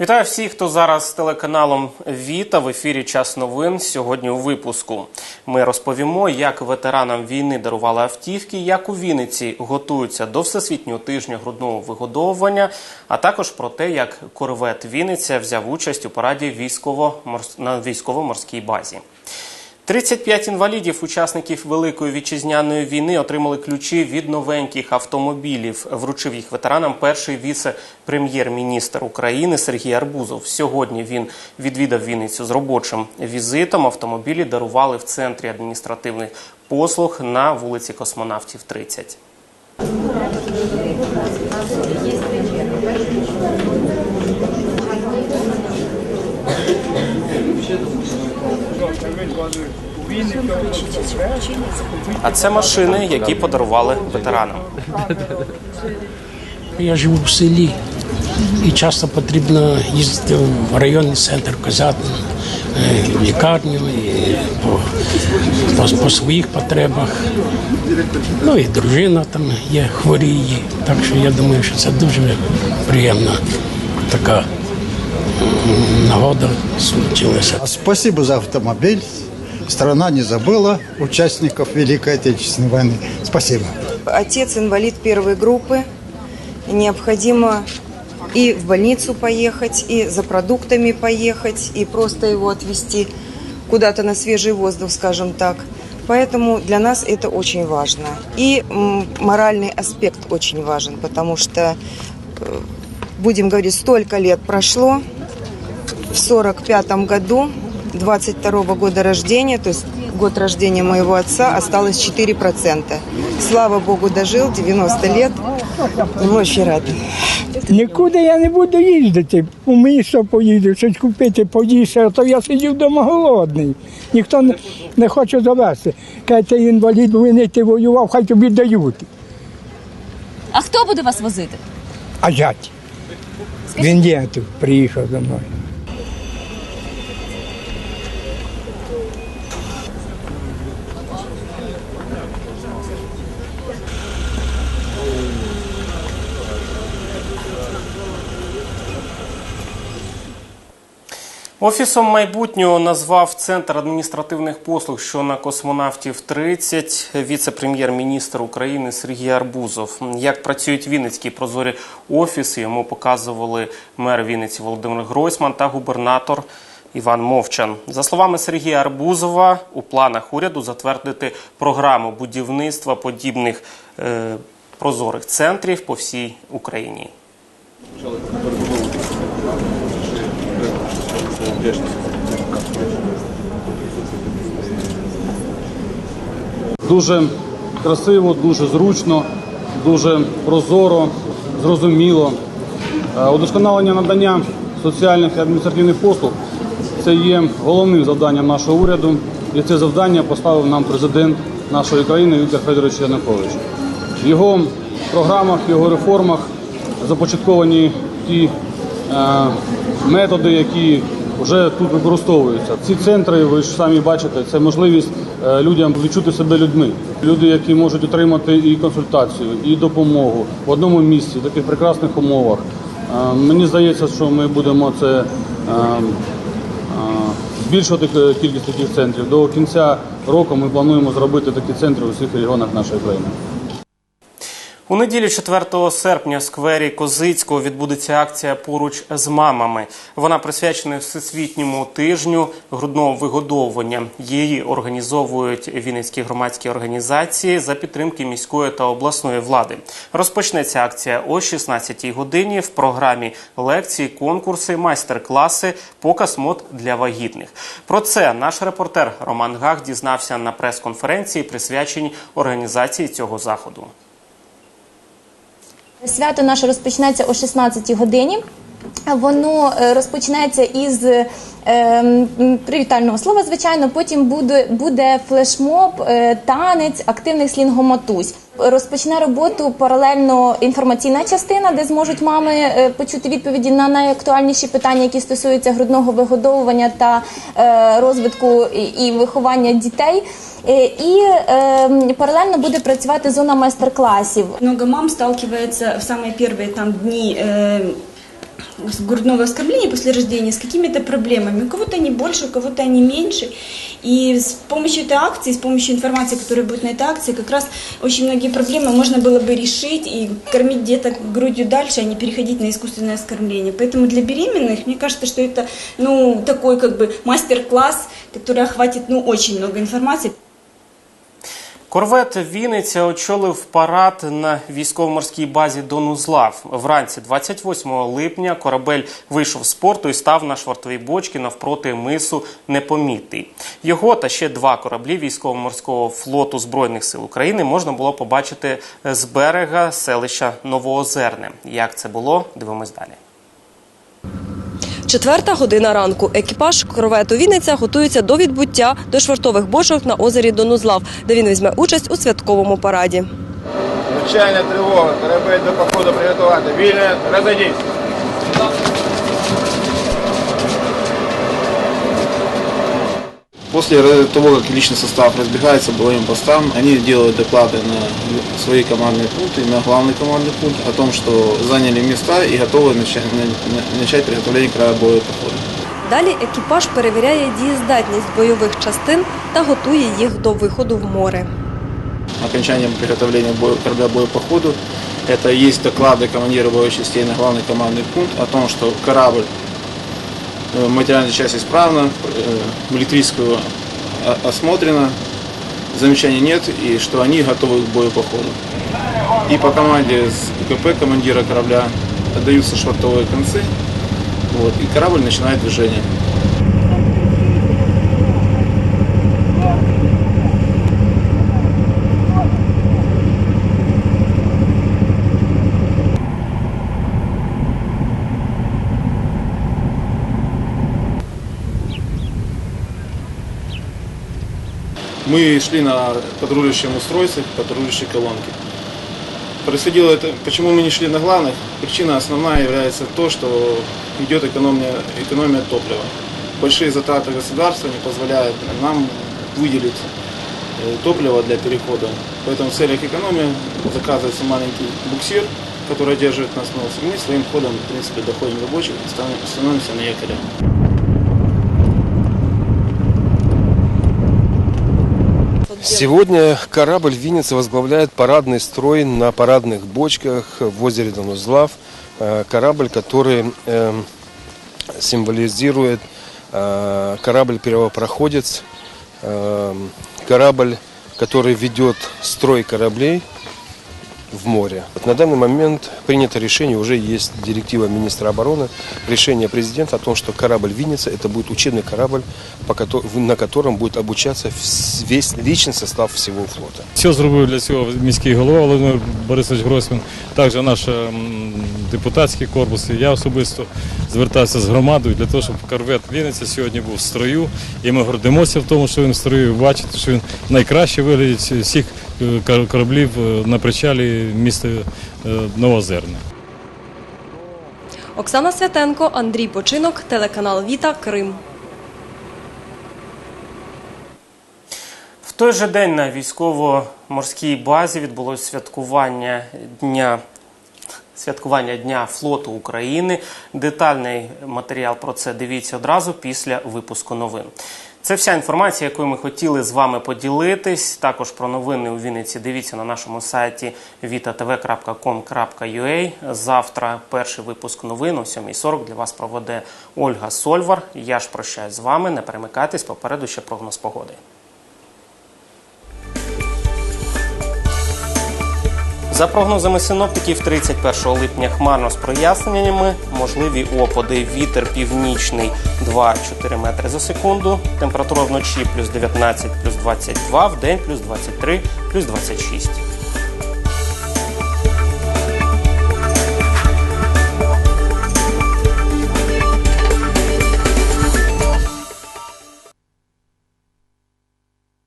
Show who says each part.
Speaker 1: Вітаю всіх, хто зараз з телеканалом Віта в ефірі Час новин. Сьогодні у випуску ми розповімо, як ветеранам війни дарували автівки, як у Вінниці готуються до всесвітнього тижня грудного вигодовування, а також про те, як корвет Вінниця взяв участь у параді військово на військово-морській базі. 35 інвалідів, учасників Великої вітчизняної війни, отримали ключі від новеньких автомобілів. Вручив їх ветеранам перший віце-прем'єр-міністр України Сергій Арбузов. Сьогодні він відвідав Вінницю з робочим візитом. Автомобілі дарували в центрі адміністративних послуг на вулиці Космонавтів 30. А це машини, які подарували ветеранам.
Speaker 2: Я живу в селі і часто потрібно їздити в районний центр Козятин, е, в лікарню, і по, по, по своїх потребах. Ну і дружина там є хворіє. Так що я думаю, що це дуже приємна така нагода случилася.
Speaker 3: Спасибо за автомобиль. Страна не забыла участников Великой Отечественной войны. Спасибо.
Speaker 4: Отец инвалид первой группы. Необходимо и в больницу поехать, и за продуктами поехать, и просто его отвезти куда-то на свежий воздух, скажем так. Поэтому для нас это очень важно. И моральный аспект очень важен, потому что, э, будем говорить, столько лет прошло, в 45 году, 22 года рождения, то есть год рождения моего отца, осталось 4%. Слава Богу, дожил 90 лет. Мы очень рады.
Speaker 5: Нікуди я не буду їздити. У місто поїду, щось купити, поїсти, а то я сидів вдома голодний. Ніхто не, не хоче довести. Каже, ти інвалід війни, ти воював, хай тобі дають.
Speaker 6: А хто буде вас возити?
Speaker 5: А зять. Він є тут, приїхав до мною.
Speaker 1: Офісом майбутнього назвав центр адміністративних послуг, що на космонавтів 30, віце-прем'єр-міністр України Сергій Арбузов. Як працюють Вінницькі прозорі офіси, йому показували мер Вінниці Володимир Гройсман та губернатор Іван Мовчан. За словами Сергія Арбузова, у планах уряду затвердити програму будівництва подібних е, прозорих центрів по всій Україні.
Speaker 7: Дуже красиво, дуже зручно, дуже прозоро, зрозуміло. Е, Удосконалення надання соціальних і адміністративних послуг це є головним завданням нашого уряду, і це завдання поставив нам президент нашої країни Віктор Федорович Янукович. В його програмах, його реформах започатковані ті е, методи, які вже тут використовуються. Ці центри, ви ж самі бачите, це можливість е, людям відчути себе людьми. Люди, які можуть отримати і консультацію, і допомогу в одному місці, в таких прекрасних умовах. Е, Мені здається, що ми будемо це е, збільшувати кількість таких центрів. До кінця року ми плануємо зробити такі центри у всіх регіонах нашої країни.
Speaker 1: У неділю 4 серпня в сквері Козицького відбудеться акція поруч з мамами. Вона присвячена всесвітньому тижню грудного вигодовування. Її організовують Вінницькі громадські організації за підтримки міської та обласної влади. Розпочнеться акція о 16 годині. В програмі лекції, конкурси, майстер-класи, показ мод для вагітних. Про це наш репортер Роман Гах дізнався на прес-конференції, присвяченій організації цього заходу.
Speaker 6: Свято наше розпочнеться о 16 годині. Воно е, розпочнеться із е, м, привітального слова, звичайно. Потім буде, буде флешмоб, е, танець активних слінгоматусь. Розпочне роботу паралельно інформаційна частина, де зможуть мами е, почути відповіді на найактуальніші питання, які стосуються грудного вигодовування та е, розвитку і, і виховання дітей. Е, І е, паралельно буде працювати зона майстер-класів.
Speaker 8: Много мам сталкивается в самые первые там дни э, с грудного оскорбления после рождения с какими-то проблемами. У кого-то они больше, у кого-то они меньше. И с помощью этой акции, с помощью информации, которая будет на этой акции, как раз очень многие проблемы можно было бы решить и кормить деток грудью дальше, а не переходить на искусственное оскорбление. Поэтому для беременных, мне кажется, что это ну, такой как бы мастер-класс, который охватит ну, очень много информации.
Speaker 1: Корвет Вінниця очолив парад на військово-морській базі Донузлав. Вранці 28 липня корабель вийшов з порту і став на швартовій бочці навпроти мису Непомітний. Його та ще два кораблі військово-морського флоту Збройних сил України можна було побачити з берега селища Новоозерне. Як це було? Дивимось далі.
Speaker 9: Четверта година ранку. Екіпаж кровету Вінниця готується до відбуття до швартових бочок на озері Донузлав, де він візьме участь у святковому параді.
Speaker 10: Звичайна тривога, Треба до походу приготувати. Вільне, розойдіть. После того, как личный состав разбегается по боевым постам, они делают доклады на свои командные пункты, на главный командный пункт о том, что заняли места и готовы начать, начать приготовление к боевого похода.
Speaker 9: Далі екіпаж перевіряє дієздатність бойових частин та готує їх до виходу в море.
Speaker 10: окончанием приготовления боя, корабля боепоходу. Это есть доклады командира боевых частей на главный командный пункт о том, что корабль э, материальная часть исправна, э, электрическую о- осмотрено, замечаний нет и что они готовы к боепоходу. И по команде с КП командира корабля отдаются швартовые концы, вот, и корабль начинает движение. Мы шли на патрулирующем устройстве, патрулирующей колонке. Происходило это, почему мы не шли на главных? Причина основная является то, что идет экономия, экономия топлива. Большие затраты государства не позволяют нам выделить э, топливо для перехода. Поэтому в целях экономии заказывается маленький буксир, который держит нас нос. И мы своим ходом, в принципе, доходим до бочек и становимся на якоре.
Speaker 11: Сегодня корабль Винница возглавляет парадный строй на парадных бочках в озере Донузлав. Э, Корабль, который эм, символизирует э, корабль первопроходец, эм, корабль, который ведет строй кораблей в море. Вот На данный момент принято решение, уже есть директива министра обороны, решение президента о том, что корабль Винница это будет учебный корабль, по кото- на котором будет обучаться вс- весь личный состав всего флота.
Speaker 12: Що зробив для цього міський голова Володимир Борисович Гройсман, також наш м, депутатський корпус. І я особисто звертався з громадою для того, щоб корвет Вінниця сьогодні був в строю. І ми гордимося в тому, що він в строю. Ви Бачите, що він найкраще виглядить з всіх е, кор- Кораблів е, на причалі міста е, Новозерне.
Speaker 9: Оксана Святенко, Андрій Починок, телеканал Віта, Крим.
Speaker 1: В той же день на військово-морській базі відбулось святкування дня. Святкування Дня флоту України. Детальний матеріал про це дивіться одразу після випуску новин. Це вся інформація, якою ми хотіли з вами поділитись. Також про новини у Вінниці дивіться на нашому сайті vitatv.com.ua. Завтра перший випуск новин о 7.40 для вас проведе Ольга Сольвар. Я ж прощаюсь з вами. Не перемикайтесь, попереду ще прогноз погоди. За прогнозами синоптиків, 31 липня хмарно з проясненнями, можливі опади, вітер північний 2-4 метри за секунду, температура вночі плюс 19, плюс 22, в день плюс 23, плюс 26.